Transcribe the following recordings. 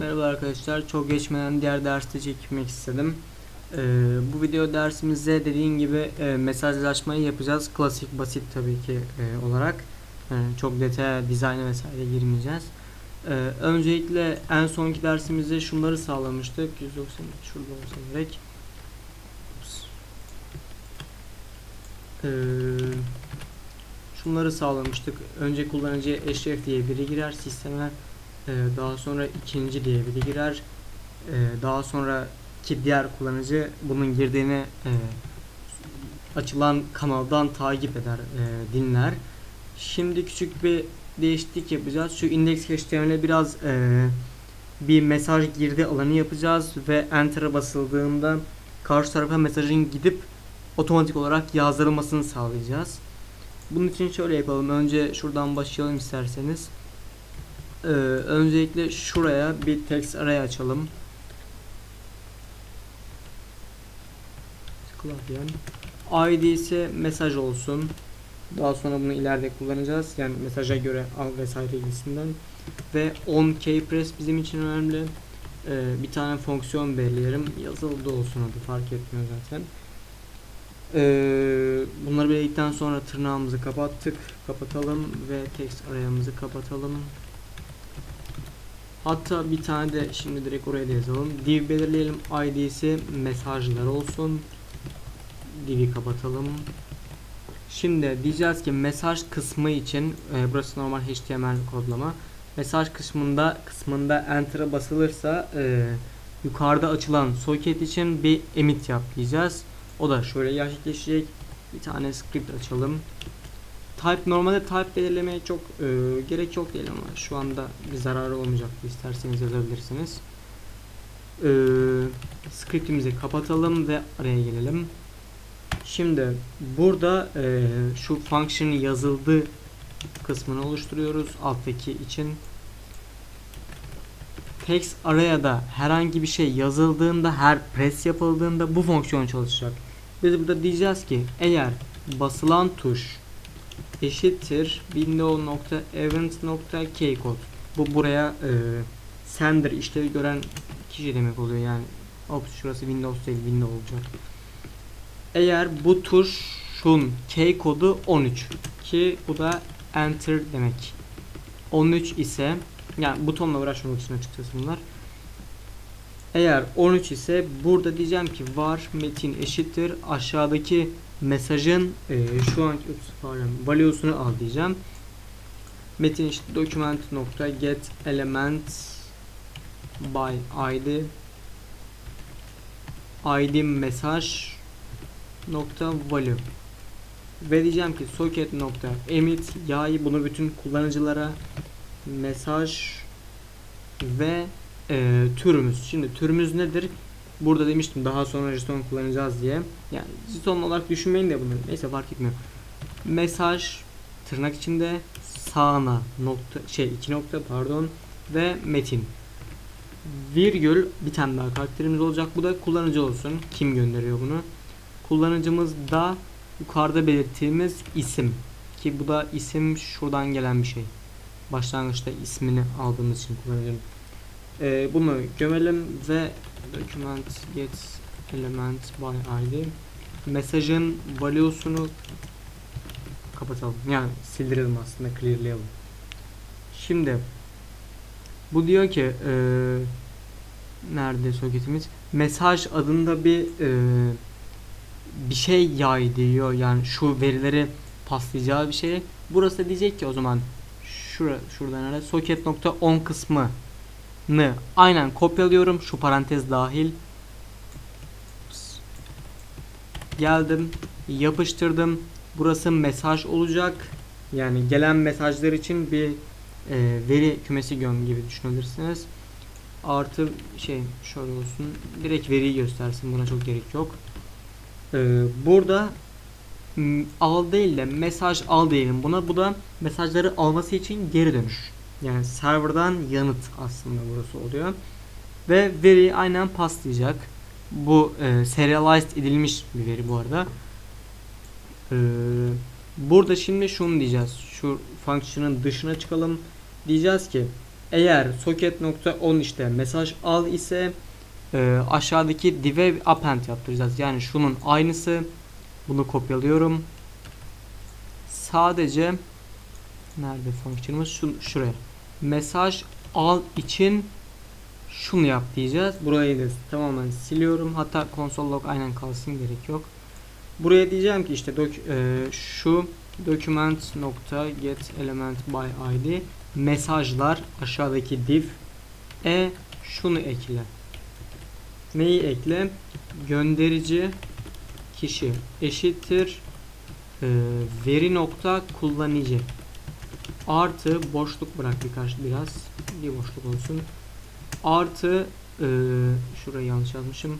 Merhaba arkadaşlar. Çok geçmeden diğer derste çekmek istedim. Ee, bu video dersimizde dediğim gibi e, mesajlaşmayı yapacağız. Klasik, basit tabii ki e, olarak. Yani çok detaya, dizayna vesaire girmeyeceğiz. Ee, öncelikle en sonki dersimizde şunları sağlamıştık. 190 şurada olsa gerek. Ee, şunları sağlamıştık. Önce kullanıcıya eşref diye biri girer sisteme. Ee, daha sonra ikinci diye biri girer. Ee, daha sonra ki diğer kullanıcı bunun girdiğini e, açılan kanaldan takip eder, e, dinler. Şimdi küçük bir değişiklik yapacağız. Şu index HTML'e biraz e, bir mesaj girdi alanı yapacağız ve enter'a basıldığında karşı tarafa mesajın gidip otomatik olarak yazdırılmasını sağlayacağız. Bunun için şöyle yapalım. Önce şuradan başlayalım isterseniz. Ee, öncelikle şuraya bir text array açalım. ID ise mesaj olsun. Daha sonra bunu ileride kullanacağız. Yani mesaja göre al vesaire gibisinden. Ve on keypress bizim için önemli. Ee, bir tane fonksiyon belirleyelim. Yazılı da olsun adı fark etmiyor zaten. Ee, bunları belirledikten sonra tırnağımızı kapattık. Kapatalım ve text arayamızı kapatalım. Hatta bir tane de şimdi direkt oraya da yazalım. Div belirleyelim. ID'si mesajlar olsun. Div'i kapatalım. Şimdi diyeceğiz ki mesaj kısmı için e, burası normal HTML kodlama. Mesaj kısmında kısmında enter'a basılırsa e, yukarıda açılan soket için bir emit yap diyeceğiz. O da şöyle gerçekleşecek. Bir tane script açalım. Type normalde type belirlemeye çok e, gerek yok değil ama şu anda bir zararı olmayacak. İsterseniz yazabilirsiniz. E, scriptimizi kapatalım ve araya gelelim. Şimdi burada e, şu function'ın yazıldığı kısmını oluşturuyoruz alttaki için. Text araya da herhangi bir şey yazıldığında her press yapıldığında bu fonksiyon çalışacak. Biz burada diyeceğiz ki eğer basılan tuş eşittir window.event.keycode bu buraya e, sender işlevi gören kişi demek oluyor yani Ops şurası Windows değil Windows olacak. Eğer bu tuşun key kodu 13 ki bu da enter demek. 13 ise yani butonla uğraşmamak için açıkçası bunlar. Eğer 13 ise burada diyeceğim ki var metin eşittir aşağıdaki mesajın e, şu anki ups, pardon, value'sunu al diyeceğim. Metin eşittir document nokta get element by id id mesaj nokta value ve diyeceğim ki socket nokta emit yay bunu bütün kullanıcılara mesaj ve e, türümüz. Şimdi türümüz nedir? Burada demiştim daha sonra JSON kullanacağız diye. Yani JSON olarak düşünmeyin de bunu. Neyse fark etmiyor. Mesaj tırnak içinde sağına nokta şey iki nokta pardon ve metin. Virgül bir tane daha karakterimiz olacak. Bu da kullanıcı olsun. Kim gönderiyor bunu? Kullanıcımız da yukarıda belirttiğimiz isim. Ki bu da isim şuradan gelen bir şey. Başlangıçta ismini aldığımız için kullanıcının. Ee, bunu gömelim ve document get element by id mesajın value'sunu kapatalım. Yani sildirelim aslında clearlayalım. Şimdi bu diyor ki e, nerede soketimiz? Mesaj adında bir e, bir şey yay diyor. Yani şu verileri paslayacağı bir şey. Burası diyecek ki o zaman şura şuradan ara soket nokta on kısmı nı aynen kopyalıyorum. Şu parantez dahil. Geldim yapıştırdım. Burası mesaj olacak. Yani gelen mesajlar için bir e, veri kümesi göm gibi düşünebilirsiniz. Artı şey şöyle olsun. Direkt veriyi göstersin buna çok gerek yok. Ee, burada al değil de mesaj al diyelim buna. Bu da mesajları alması için geri dönüş yani serverdan yanıt aslında burası oluyor. Ve veri aynen paslayacak. Bu e, serialized edilmiş bir veri bu arada. E, burada şimdi şunu diyeceğiz. Şu function'ın dışına çıkalım. Diyeceğiz ki Eğer socket.on işte mesaj al ise e, aşağıdaki div'e append yaptıracağız. Yani şunun aynısı. Bunu kopyalıyorum. Sadece nerede fonksiyonumuz? Şu, şuraya. Mesaj al için şunu yap diyeceğiz. Burayı da tamamen siliyorum. Hatta console log aynen kalsın gerek yok. Buraya diyeceğim ki işte dok, e, şu document mesajlar aşağıdaki div e şunu ekle. Neyi ekle? Gönderici kişi eşittir e, veri nokta kullanıcı artı boşluk bırak birkaç biraz. Bir boşluk olsun. Artı e, şurayı yanlış yazmışım.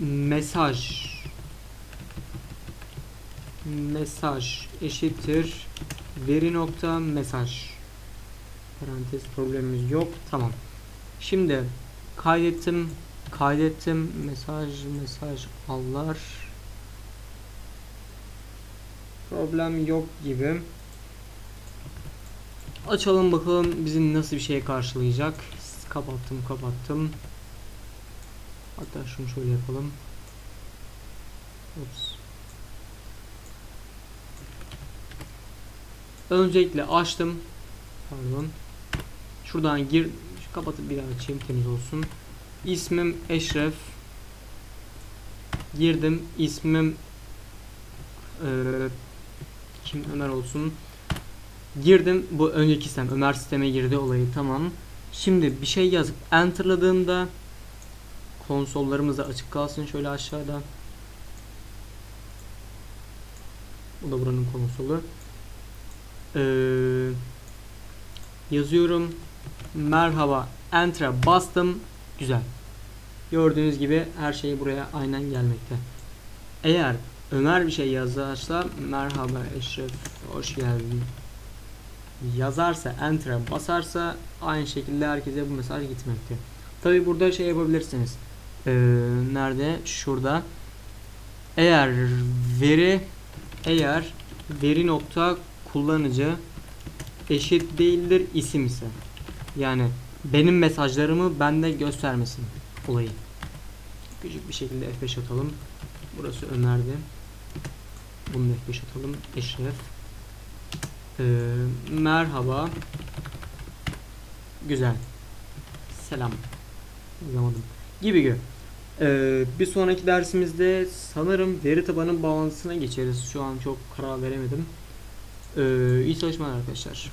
Mesaj. Mesaj eşittir. Veri nokta mesaj. Parantez problemimiz yok. Tamam. Şimdi kaydettim kaydettim. Mesaj mesaj allar problem yok gibi. Açalım bakalım bizi nasıl bir şey karşılayacak. Kapattım kapattım. Hatta şunu şöyle yapalım. Ups. öncelikle açtım. Pardon. Şuradan gir kapatıp bir daha açayım temiz olsun. İsmim Eşref. Girdim. İsmim eee, kim? Ömer olsun. Girdim bu önceki sistem Ömer sisteme girdi olayı tamam. Şimdi bir şey yazıp enterladığımda konsollarımız da açık kalsın şöyle aşağıda. Bu da buranın konsolu. Eee, yazıyorum. Merhaba enter'a bastım. Güzel. Gördüğünüz gibi her şey buraya aynen gelmekte. Eğer Ömer bir şey yazarsa merhaba Eşref hoş geldin. Yazarsa enter'a basarsa aynı şekilde herkese bu mesaj gitmekte. Tabi burada şey yapabilirsiniz. Ee, nerede? Şurada. Eğer veri eğer veri nokta kullanıcı eşit değildir isim ise yani benim mesajlarımı bende göstermesin olayı. Küçük bir şekilde F5 atalım. Burası Ömer'di bunu da F5 atalım Eşref Ee, merhaba. Güzel. Selam. Yazamadım. Gibi gibi Ee, bir sonraki dersimizde sanırım veri tabanı bağlantısına geçeriz. Şu an çok karar veremedim. Ee, iyi çalışmalar arkadaşlar